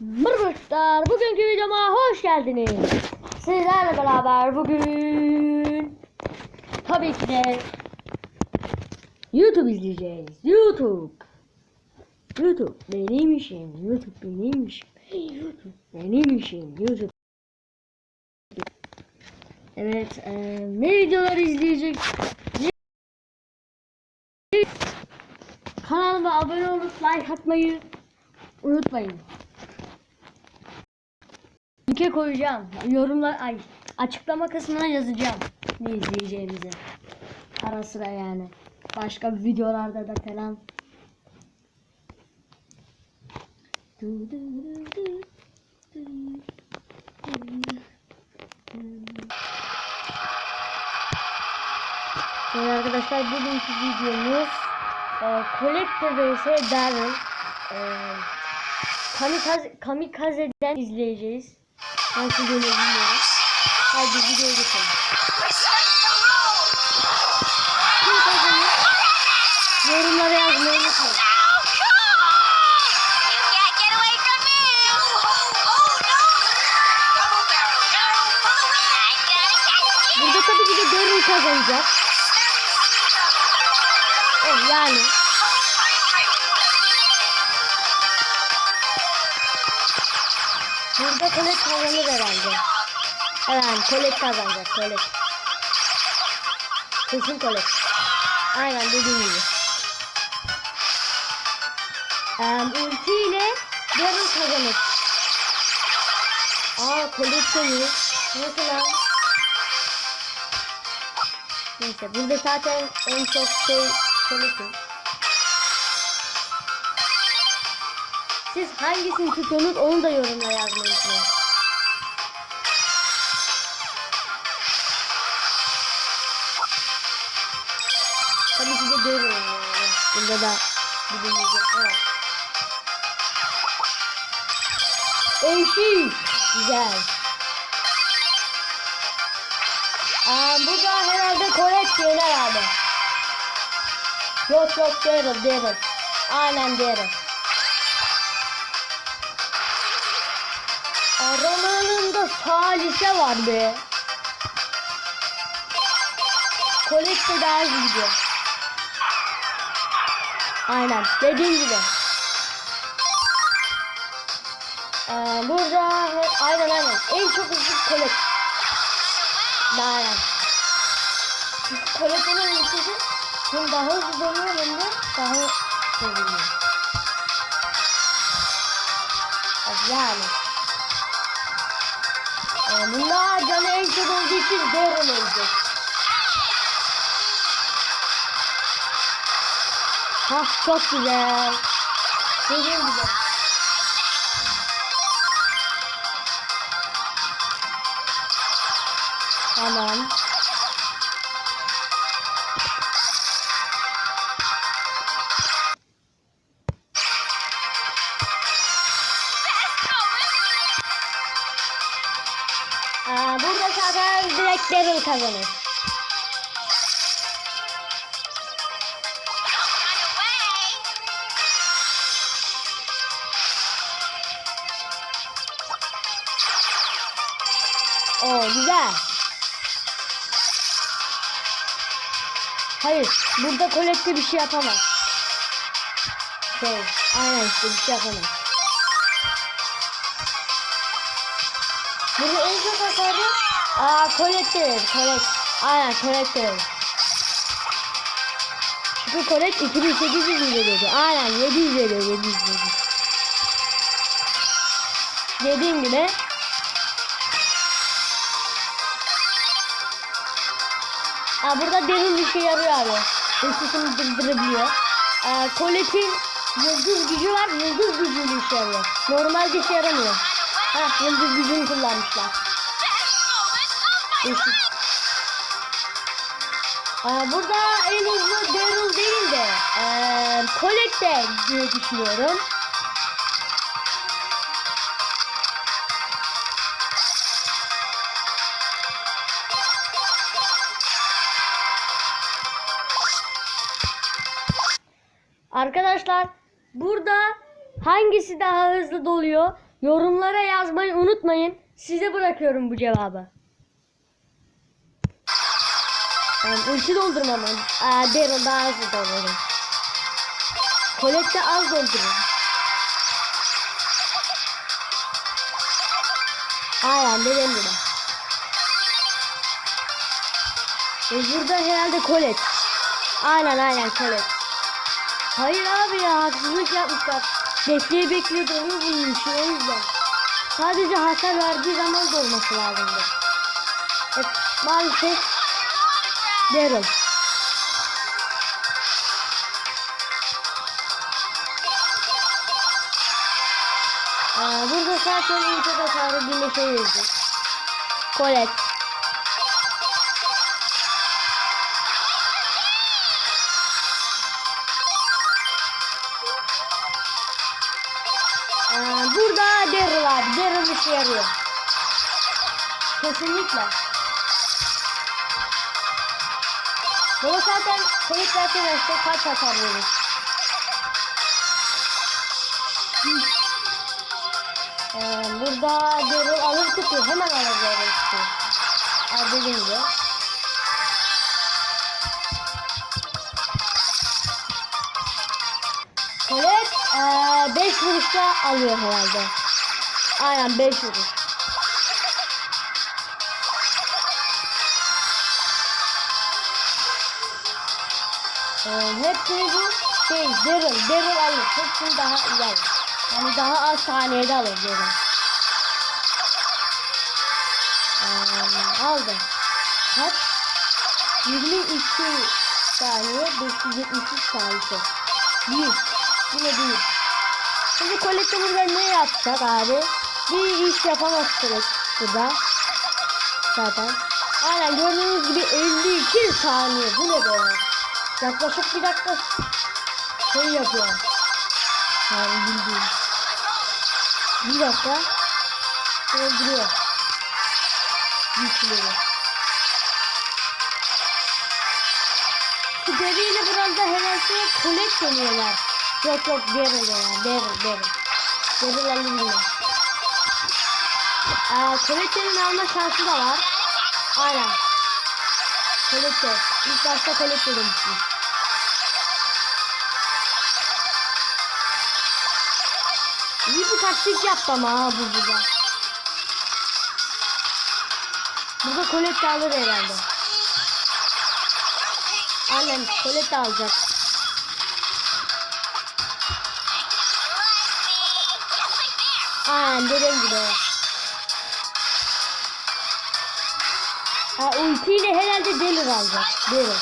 Merhabalar, bugünkü videoma hoş geldiniz. Sizlerle beraber bugün tabii ki de YouTube izleyeceğiz. YouTube. YouTube benim işim. YouTube benim işim. YouTube benim işim. YouTube. Evet, eee, ne videolar izleyecek? Kanalıma abone olup like atmayı unutmayın. Linke koyacağım. Yorumlar ay açıklama kısmına yazacağım ne izleyeceğimizi. Ara sıra yani. Başka videolarda da falan. Evet arkadaşlar bugünkü videomuz e, Collector vs Daryl e, Kamikaze, Kamikaze'den izleyeceğiz. Nasıl böyle bilmiyorum. Hadi videoya geçelim. Kim kazanır? Yorumlara yazmayı unutmayın. Burada tabii ki de Daryl kazanacak. Oh yani. Burada Colette kazanır herhalde. Evet, Colette kazanacak, Colette. Kesin Colette. Aynen dediğim gibi. Um, ulti ile Daryl kazanır. Aa, Colette mi? Nasıl lan? Neyse, burada zaten en çok şey Colette'in. Siz hangisini tutuyorsunuz onu da yorumlara yazmayı unutmayın. Tabii ki de böyle yani. Bunda da bilinecek var. Eşit. Güzel. Aa, bu da herhalde Colette yener abi. Yok yok Daryl Daryl. Aynen Daryl. Salise var be. Colette daha hızlı gidiyor. Aynen dediğim gibi. Ee, burada aynen aynen en çok hızlı Colette. Aynen. Colette'nin ultisi hem daha hızlı dönüyor hem de daha hızlı. Yani. Bunda canı en çok olduğu için Daryl ölecek. Hah çok güzel. Dediğim gibi. Tamam. Kazanır. Oo güzel. Hayır, burada Colette bir şey yapamaz. Şey, aynen işte bir şey yapamaz. Burada en çok hasarı aa Colette verir, Colette. Aynen Colette verir. Çünkü Colette 2800 mi veriyordu? Aynen 700 veriyor, 700 700. Dediğim gibi Aa, burada derin bir şey yarıyor abi. Hırsızını dırdırabiliyor. Ee, Colette'in yıldız gücü var. Yıldız gücüyle işe yarıyor. Normalde işe yaramıyor. Ha, yıldız gücünü kullanmışlar. Değişik. Ee, burada en hızlı Daryl değil de ee, Colette diye düşünüyorum. Arkadaşlar burada hangisi daha hızlı doluyor? Yorumlara yazmayı unutmayın. Size bırakıyorum bu cevabı. Tamam, ulti doldurmamın. Aa, Daryl daha hızlı doldurur. Colette az doldurur. Aynen dediğim gibi. E burada herhalde Colette. Aynen aynen Colette. Hayır abi ya haksızlık yapmışlar. Bekleye doluyor bunun için o yüzden. Sadece hasar verdiği zaman dolması lazımdı. Evet, maalesef Daryl. Aa, burada zaten ilk hasarı birleşebilirdi. Colette. İşe yarıyor. Kesinlikle. Baba zaten kayıt versene kaç hasar verir. Ee, burada Daryl alır tutuyor. Hemen alır Daryl tutuyor. Dediğim gibi. Colette 5 vuruşta alıyor herhalde. Aynen 5 vuruş. Ee, hepsini bu şey Daryl, Daryl alır. Hepsini daha iyi alır. Yani daha az saniyede alır Daryl. Ee, aldı. Kaç? 22 saniye 573 saniye. Değil. Yine değil. Şimdi burada ne yapacak abi? Bir iş yapamaz Colette burada. Zaten. Aynen gördüğünüz gibi 52 saniye. Bu ne be? Yaklaşık bir dakika şey yapıyor. Yani bildiğin. Bir dakika. Öldürüyor. Güçleri. Şu deriyle burada herhalde Colette deniyorlar. Yok yok Daryl diyorlar. Daryl Daryl. Daryl Aa, Colette'nin alma şansı da var. Aynen. Colette. İlk başta Colette demiştim. İyi bir taktik yaptı ama ha bu burada. Burada Colette alır herhalde. Aynen Colette alacak. Aynen dediğim gibi. Ha ultiyle herhalde Daryl alacak. Daryl.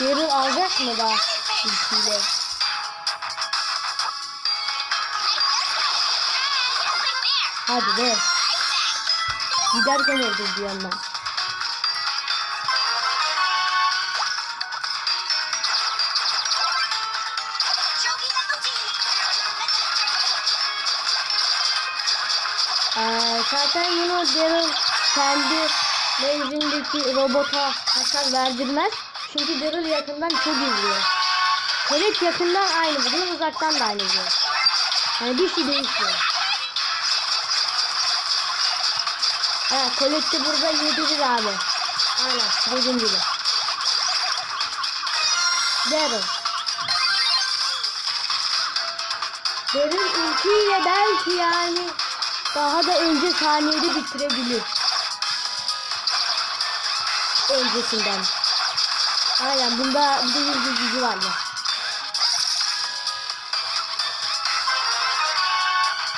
Daryl alacak mı da ultiyle? Hadi be. Giderken öldürdü yanına. Ee, zaten yine Daryl kendi menzilindeki robota hasar verdirmez. Çünkü Daryl yakından çok vuruyor. Colette yakından aynı vuruyor, uzaktan da aynı vuruyor. Yani bir şey değişmiyor. Evet, Colette burada yedirir abi. Aynen, dediğim gibi. Daryl. Daryl ultiyle belki yani daha da önce saniyede bitirebilir. Öncesinden. Aynen bunda bir de yüzde gücü var ya.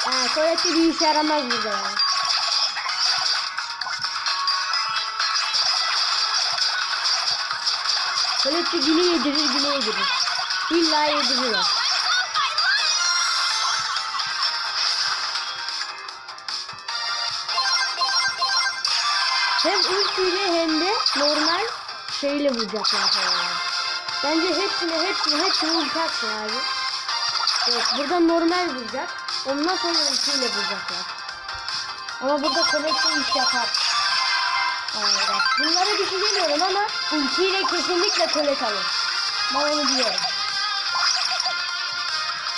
Aa, Colette bir işe yaramaz burada ya. Colette güne yedirir güne yedirir. İlla yedirir. Hem ultiyle hem de normal şeyle vuracaklar falan. Bence hepsini hepsini hepsini vuracaksın abi. Evet burada normal vuracak. Ondan sonra ultiyle vuracaklar. Ama burada Colette iş yapar. Evet. Şey demiyorum ama ultiyle kesinlikle Colette alır. Ben onu diyorum.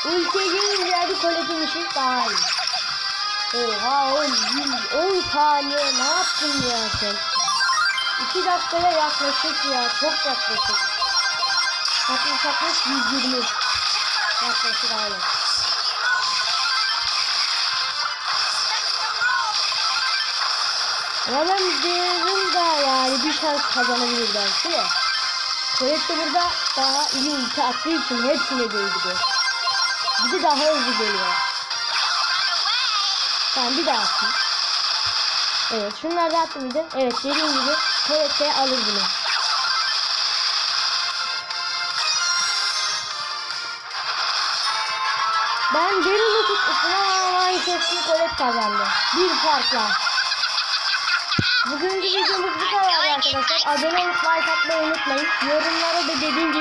Ultiye gelince hadi Colette'in işi daha iyi. Oha oğlum 10 tane ne yaptın ya sen? 2 dakikaya yaklaşık ya çok yaklaşık. Yaklaşık yaklaşık 120. Yaklaşık aynen. Ben diyorum da yani bir şans kazanabilir belki de. Colette burada daha iyi ulti attığı için hepsine değdi. Bir de daha hızlı geliyor. Tamam bir daha atayım. Evet şunları da attım bir. Evet dediğim gibi Colette alır bunu. Ben derin de tutmuşum ama aynı kesini Colette kazandı. Bir farkla. Bugünkü videomuz bu kadar arkadaşlar. Abone olup like atmayı unutmayın. Yorumlara da dediğim